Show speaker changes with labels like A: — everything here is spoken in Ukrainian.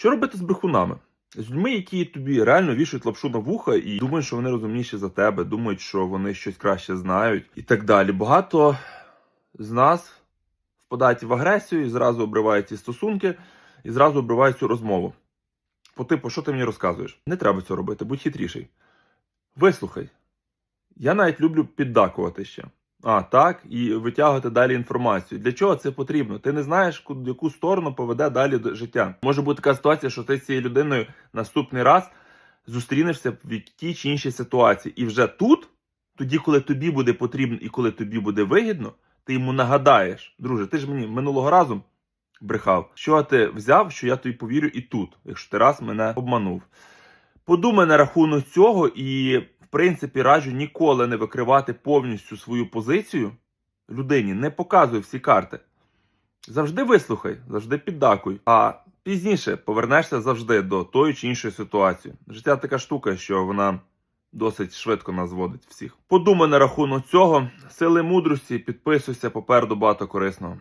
A: Що робити з брехунами? З людьми, які тобі реально вішають лапшу на вуха і думають, що вони розумніші за тебе, думають, що вони щось краще знають і так далі. Багато з нас впадають в агресію і зразу обривають ці стосунки, і зразу обривають цю розмову. По типу, що ти мені розказуєш? Не треба цього робити, будь хитріший. Вислухай. Я навіть люблю піддакувати ще. А, так, і витягувати далі інформацію. Для чого це потрібно? Ти не знаєш, ку- в яку сторону поведе далі до- життя. Може бути така ситуація, що ти з цією людиною наступний раз зустрінешся в тій чи іншій ситуації. І вже тут, тоді, коли тобі буде потрібно і коли тобі буде вигідно, ти йому нагадаєш, друже, ти ж мені минулого разу брехав, що ти взяв, що я тобі повірю і тут, якщо ти раз мене обманув. Подумай на рахунок цього і, принципі, раджу ніколи не викривати повністю свою позицію людині, не показуй всі карти. Завжди вислухай, завжди піддакуй, а пізніше повернешся завжди до тої чи іншої ситуації. Життя така штука, що вона досить швидко нас зводить всіх. Подумай на рахунок цього, сили мудрості, підписуйся попереду багато корисного.